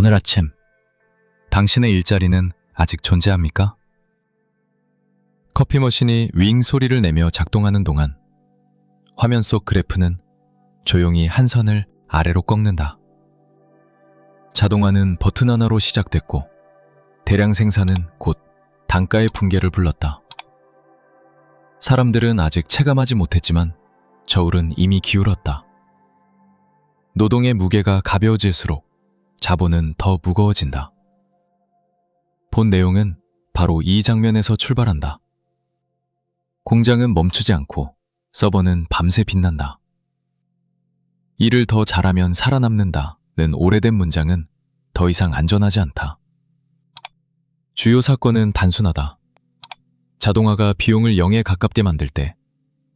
오늘 아침 당신의 일자리는 아직 존재합니까? 커피 머신이 윙 소리를 내며 작동하는 동안 화면 속 그래프는 조용히 한 선을 아래로 꺾는다. 자동화는 버튼 하나로 시작됐고 대량 생산은 곧 단가의 붕괴를 불렀다. 사람들은 아직 체감하지 못했지만 저울은 이미 기울었다. 노동의 무게가 가벼워질수록 자본은 더 무거워진다. 본 내용은 바로 이 장면에서 출발한다. 공장은 멈추지 않고 서버는 밤새 빛난다. 일을 더 잘하면 살아남는다는 오래된 문장은 더 이상 안전하지 않다. 주요 사건은 단순하다. 자동화가 비용을 0에 가깝게 만들 때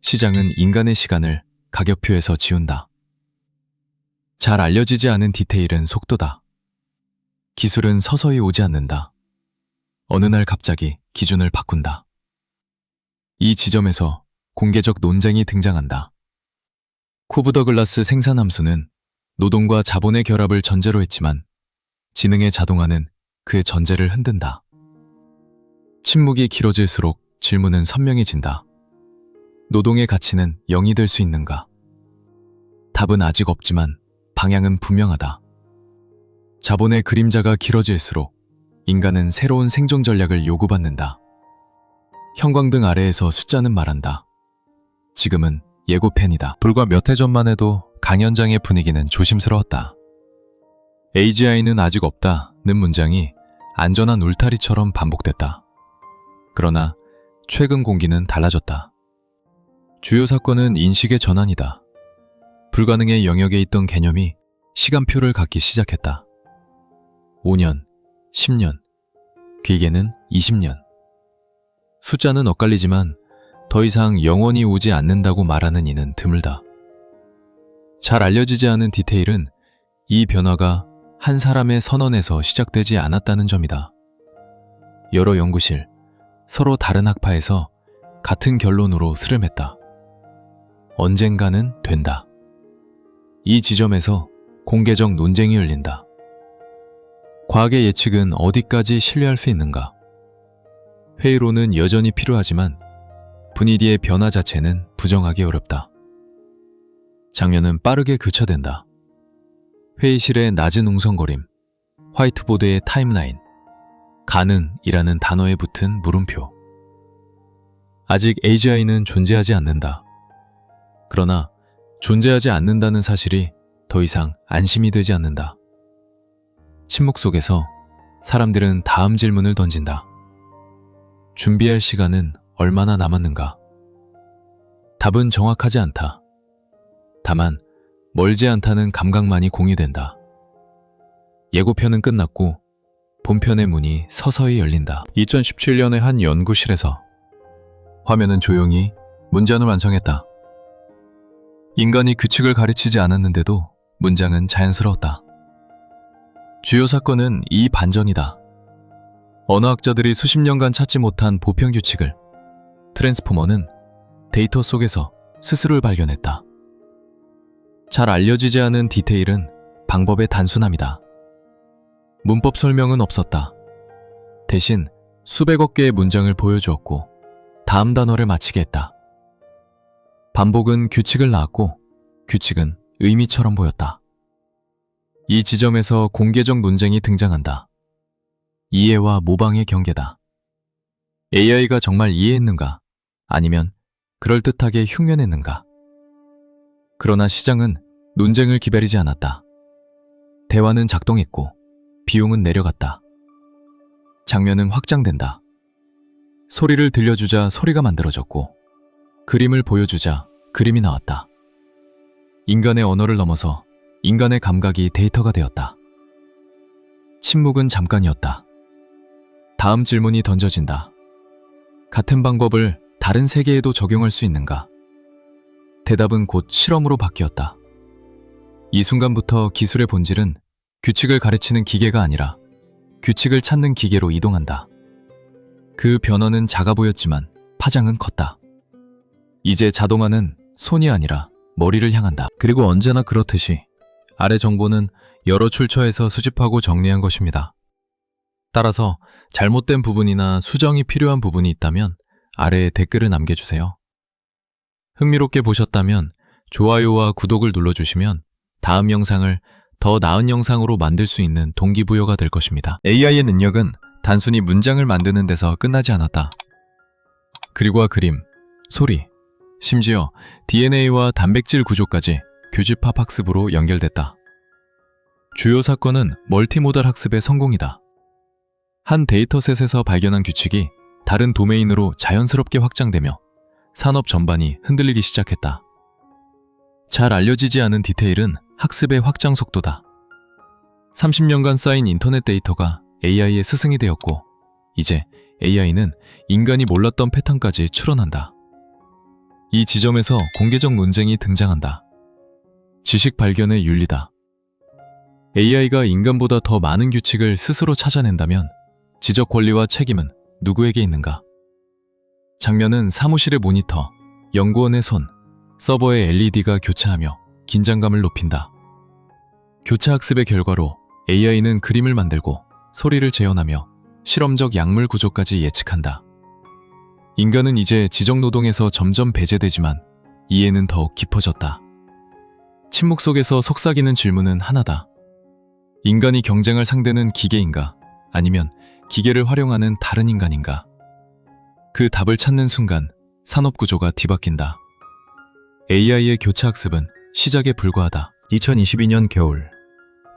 시장은 인간의 시간을 가격표에서 지운다. 잘 알려지지 않은 디테일은 속도다. 기술은 서서히 오지 않는다. 어느 날 갑자기 기준을 바꾼다. 이 지점에서 공개적 논쟁이 등장한다. 쿠브더글라스 생산 함수는 노동과 자본의 결합을 전제로 했지만 지능의 자동화는 그 전제를 흔든다. 침묵이 길어질수록 질문은 선명해진다. 노동의 가치는 0이 될 수 있는가? 답은 아직 없지만 방향은 분명하다. 자본의 그림자가 길어질수록 인간은 새로운 생존 전략을 요구받는다. 형광등 아래에서 숫자는 말한다. 지금은 예고편이다. 불과 몇 해 전만 해도 강연장의 분위기는 조심스러웠다. AGI는 아직 없다는 문장이 안전한 울타리처럼 반복됐다. 그러나 최근 공기는 달라졌다. 주요 사건은 인식의 전환이다. 불가능의 영역에 있던 개념이 시간표를 갖기 시작했다. 5년, 10년, 길게는 20년. 숫자는 엇갈리지만 더 이상 영원히 오지 않는다고 말하는 이는 드물다. 잘 알려지지 않은 디테일은 이 변화가 한 사람의 선언에서 시작되지 않았다는 점이다. 여러 연구실, 서로 다른 학파에서 같은 결론으로 스름했다. 언젠가는 된다. 이 지점에서 공개적 논쟁이 열린다. 과학의 예측은 어디까지 신뢰할 수 있는가? 회의로는 여전히 필요하지만 분위기의 변화 자체는 부정하기 어렵다. 장면은 빠르게 교차된다. 회의실의 낮은 웅성거림, 화이트보드의 타임라인, 가능이라는 단어에 붙은 물음표. 아직 AGI는 존재하지 않는다. 그러나 존재하지 않는다는 사실이 더 이상 안심이 되지 않는다. 침묵 속에서 사람들은 다음 질문을 던진다. 준비할 시간은 얼마나 남았는가? 답은 정확하지 않다. 다만 멀지 않다는 감각만이 공유된다. 예고편은 끝났고 본편의 문이 서서히 열린다. 2017년의 한 연구실에서 화면은 조용히 문장을 완성했다. 인간이 규칙을 가르치지 않았는데도 문장은 자연스러웠다. 주요 사건은 이 반전이다. 언어학자들이 수십 년간 찾지 못한 보편 규칙을 트랜스포머는 데이터 속에서 스스로를 발견했다. 잘 알려지지 않은 디테일은 방법의 단순함이다. 문법 설명은 없었다. 대신 수백억 개의 문장을 보여주었고 다음 단어를 마치게 했다. 반복은 규칙을 낳았고 규칙은 의미처럼 보였다. 이 지점에서 공개적 논쟁이 등장한다. 이해와 모방의 경계다. AI가 정말 이해했는가? 아니면 그럴듯하게 흉내냈는가? 그러나 시장은 논쟁을 기다리지 않았다. 대화는 작동했고 비용은 내려갔다. 장면은 확장된다. 소리를 들려주자 소리가 만들어졌고 그림을 보여주자 그림이 나왔다. 인간의 언어를 넘어서 인간의 감각이 데이터가 되었다. 침묵은 잠깐이었다. 다음 질문이 던져진다. 같은 방법을 다른 세계에도 적용할 수 있는가? 대답은 곧 실험으로 바뀌었다. 이 순간부터 기술의 본질은 규칙을 가르치는 기계가 아니라 규칙을 찾는 기계로 이동한다. 그 변화는 작아 보였지만 파장은 컸다. 이제 자동화는 손이 아니라 머리를 향한다. 그리고 언제나 그렇듯이 아래 정보는 여러 출처에서 수집하고 정리한 것입니다. 따라서 잘못된 부분이나 수정이 필요한 부분이 있다면 아래에 댓글을 남겨주세요. 흥미롭게 보셨다면 좋아요와 구독을 눌러주시면 다음 영상을 더 나은 영상으로 만들 수 있는 동기부여가 될 것입니다. AI의 능력은 단순히 문장을 만드는 데서 끝나지 않았다. 그리고 그림, 소리, 심지어 DNA와 단백질 구조까지 교집합 학습으로 연결됐다. 주요 사건은 멀티모달 학습의 성공이다. 한 데이터셋에서 발견한 규칙이 다른 도메인으로 자연스럽게 확장되며 산업 전반이 흔들리기 시작했다. 잘 알려지지 않은 디테일은 학습의 확장 속도다. 30년간 쌓인 인터넷 데이터가 AI의 스승이 되었고, 이제 AI는 인간이 몰랐던 패턴까지 추론한다. 이 지점에서 공개적 논쟁이 등장한다. 지식 발견의 윤리다. AI가 인간보다 더 많은 규칙을 스스로 찾아낸다면 지적 권리와 책임은 누구에게 있는가? 장면은 사무실의 모니터, 연구원의 손, 서버의 LED가 교차하며 긴장감을 높인다. 교차 학습의 결과로 AI는 그림을 만들고 소리를 재현하며 실험적 약물 구조까지 예측한다. 인간은 이제 지적 노동에서 점점 배제되지만 이해는 더욱 깊어졌다. 침묵 속에서 속삭이는 질문은 하나다. 인간이 경쟁할 상대는 기계인가? 아니면 기계를 활용하는 다른 인간인가? 그 답을 찾는 순간 산업 구조가 뒤바뀐다. AI의 교차 학습은 시작에 불과하다. 2022년 겨울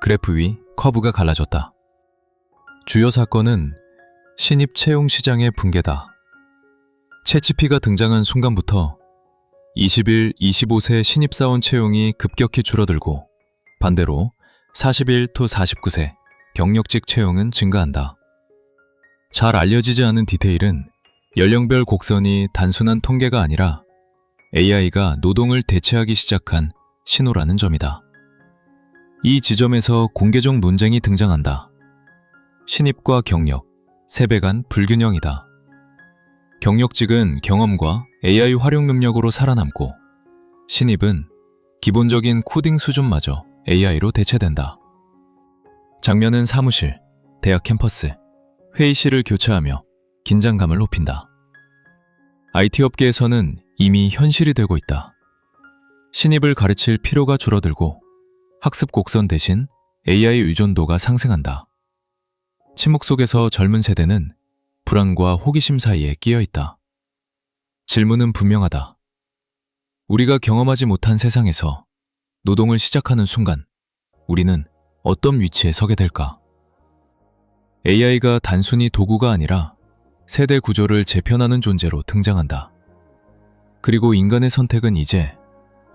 그래프 위 커브가 갈라졌다. 주요 사건은 신입 채용 시장의 붕괴다. 채치피가 등장한 순간부터 21, 25세 신입사원 채용이 급격히 줄어들고 반대로 41 to 49세 경력직 채용은 증가한다. 잘 알려지지 않은 디테일은 연령별 곡선이 단순한 통계가 아니라 AI가 노동을 대체하기 시작한 신호라는 점이다. 이 지점에서 공개적 논쟁이 등장한다. 신입과 경력, 세배 간 불균형이다. 경력직은 경험과 AI 활용 능력으로 살아남고 신입은 기본적인 코딩 수준마저 AI로 대체된다. 장면은 사무실, 대학 캠퍼스, 회의실을 교체하며 긴장감을 높인다. IT 업계에서는 이미 현실이 되고 있다. 신입을 가르칠 필요가 줄어들고 학습 곡선 대신 AI 의존도가 상승한다. 침묵 속에서 젊은 세대는 불안과 호기심 사이에 끼어 있다. 질문은 분명하다. 우리가 경험하지 못한 세상에서 노동을 시작하는 순간 우리는 어떤 위치에 서게 될까? AI가 단순히 도구가 아니라 세대 구조를 재편하는 존재로 등장한다. 그리고 인간의 선택은 이제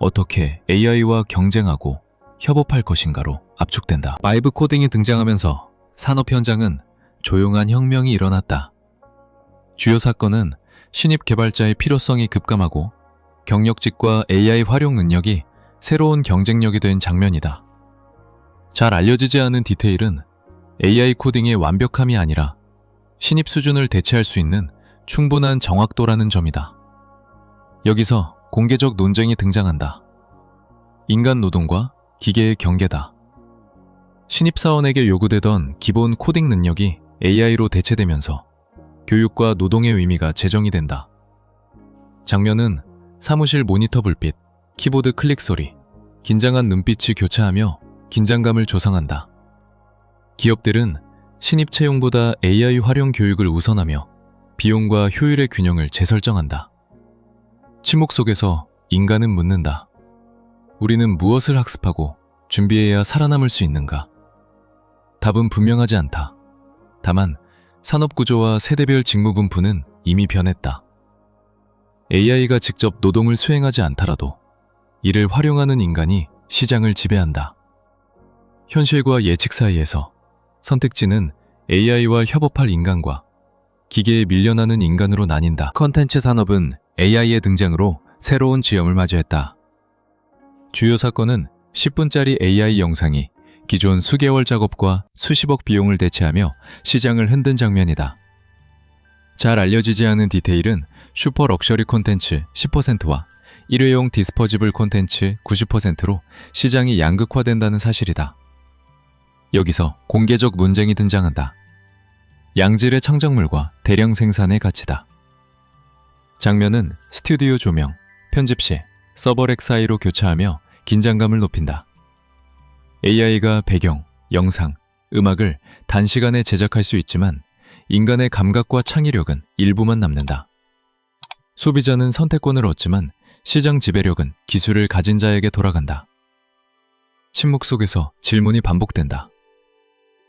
어떻게 AI와 경쟁하고 협업할 것인가로 압축된다. 바이브 코딩이 등장하면서 산업 현장은 조용한 혁명이 일어났다. 주요 사건은 신입 개발자의 필요성이 급감하고 경력직과 AI 활용 능력이 새로운 경쟁력이 된 장면이다. 잘 알려지지 않은 디테일은 AI 코딩의 완벽함이 아니라 신입 수준을 대체할 수 있는 충분한 정확도라는 점이다. 여기서 공개적 논쟁이 등장한다. 인간 노동과 기계의 경계다. 신입사원에게 요구되던 기본 코딩 능력이 AI로 대체되면서 교육과 노동의 의미가 재정이 된다. 장면은 사무실 모니터 불빛, 키보드 클릭 소리, 긴장한 눈빛이 교차하며 긴장감을 조성한다. 기업들은 신입 채용보다 AI 활용 교육을 우선하며 비용과 효율의 균형을 재설정한다. 침묵 속에서 인간은 묻는다. 우리는 무엇을 학습하고 준비해야 살아남을 수 있는가? 답은 분명하지 않다. 다만 산업 구조와 세대별 직무 분포는 이미 변했다. AI가 직접 노동을 수행하지 않더라도 이를 활용하는 인간이 시장을 지배한다. 현실과 예측 사이에서 선택지는 AI와 협업할 인간과 기계에 밀려나는 인간으로 나뉜다. 컨텐츠 산업은 AI의 등장으로 새로운 지점을 마주했다. 주요 사건은 10분짜리 AI 영상이 기존 수개월 작업과 수십억 비용을 대체하며 시장을 흔든 장면이다. 잘 알려지지 않은 디테일은 슈퍼 럭셔리 콘텐츠 10%와 일회용 디스퍼지블 콘텐츠 90%로 시장이 양극화된다는 사실이다. 여기서 공개적 논쟁이 등장한다. 양질의 창작물과 대량 생산의 가치다. 장면은 스튜디오 조명, 편집 시 서버렉 사이로 교차하며 긴장감을 높인다. AI가 배경, 영상, 음악을 단시간에 제작할 수 있지만 인간의 감각과 창의력은 일부만 남는다. 소비자는 선택권을 얻지만 시장 지배력은 기술을 가진 자에게 돌아간다. 침묵 속에서 질문이 반복된다.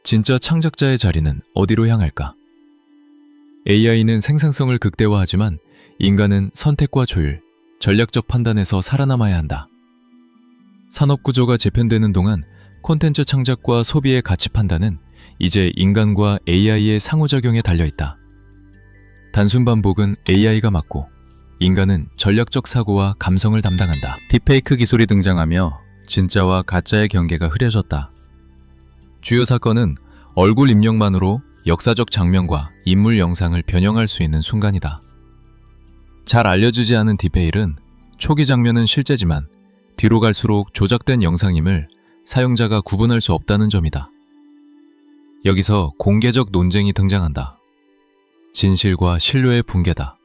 진짜 창작자의 자리는 어디로 향할까? AI는 생산성을 극대화하지만 인간은 선택과 조율, 전략적 판단에서 살아남아야 한다. 산업 구조가 재편되는 동안 콘텐츠 창작과 소비의 가치 판단은 이제 인간과 AI의 상호작용에 달려 있다. 단순 반복은 AI가 맡고 인간은 전략적 사고와 감성을 담당한다. 딥페이크 기술이 등장하며 진짜와 가짜의 경계가 흐려졌다. 주요 사건은 얼굴 입력만으로 역사적 장면과 인물 영상을 변형할 수 있는 순간이다. 잘 알려지지 않은 디테일은 초기 장면은 실제지만 뒤로 갈수록 조작된 영상임을 사용자가 구분할 수 없다는 점이다. 여기서 공개적 논쟁이 등장한다. 진실과 신뢰의 붕괴다.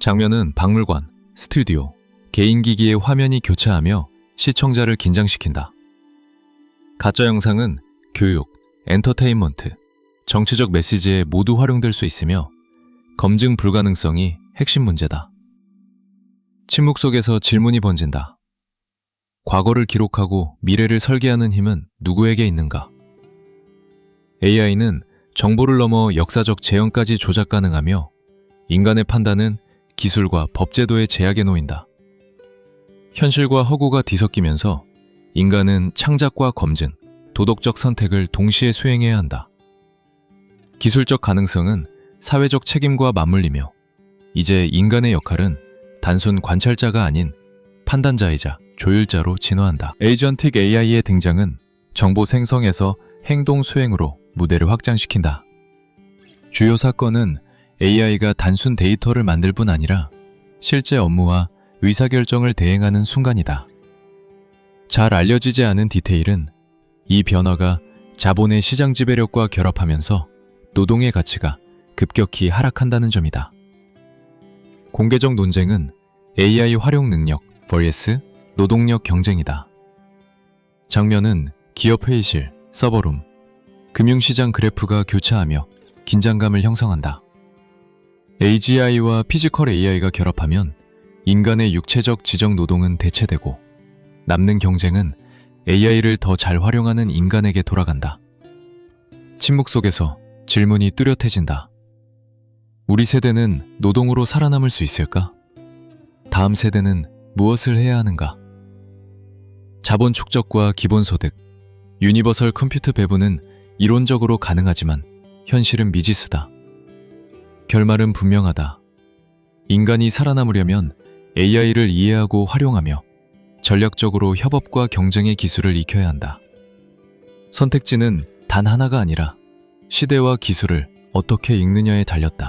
장면은 박물관, 스튜디오, 개인 기기의 화면이 교차하며 시청자를 긴장시킨다. 가짜 영상은 교육, 엔터테인먼트, 정치적 메시지에 모두 활용될 수 있으며 검증 불가능성이 핵심 문제다. 침묵 속에서 질문이 번진다. 과거를 기록하고 미래를 설계하는 힘은 누구에게 있는가? AI는 정보를 넘어 역사적 재현까지 조작 가능하며 인간의 판단은 기술과 법제도의 제약에 놓인다. 현실과 허구가 뒤섞이면서 인간은 창작과 검증, 도덕적 선택을 동시에 수행해야 한다. 기술적 가능성은 사회적 책임과 맞물리며 이제 인간의 역할은 단순 관찰자가 아닌 판단자이자 조율자로 진화한다. 에이전틱 AI의 등장은 정보 생성에서 행동 수행으로 무대를 확장시킨다. 주요 사건은 AI가 단순 데이터를 만들 뿐 아니라 실제 업무와 의사결정을 대행하는 순간이다. 잘 알려지지 않은 디테일은 이 변화가 자본의 시장 지배력과 결합하면서 노동의 가치가 급격히 하락한다는 점이다. 공개적 논쟁은 AI 활용 능력 vs 노동력 경쟁이다. 장면은 기업 회의실, 서버룸, 금융시장 그래프가 교차하며 긴장감을 형성한다. AGI와 피지컬 AI가 결합하면 인간의 육체적 지적 노동은 대체되고 남는 경쟁은 AI를 더 잘 활용하는 인간에게 돌아간다. 침묵 속에서 질문이 뚜렷해진다. 우리 세대는 노동으로 살아남을 수 있을까? 다음 세대는 무엇을 해야 하는가? 자본 축적과 기본소득, 유니버설 컴퓨터 배분은 이론적으로 가능하지만 현실은 미지수다. 결말은 분명하다. 인간이 살아남으려면 AI를 이해하고 활용하며 전략적으로 협업과 경쟁의 기술을 익혀야 한다. 선택지는 단 하나가 아니라 시대와 기술을 어떻게 읽느냐에 달렸다.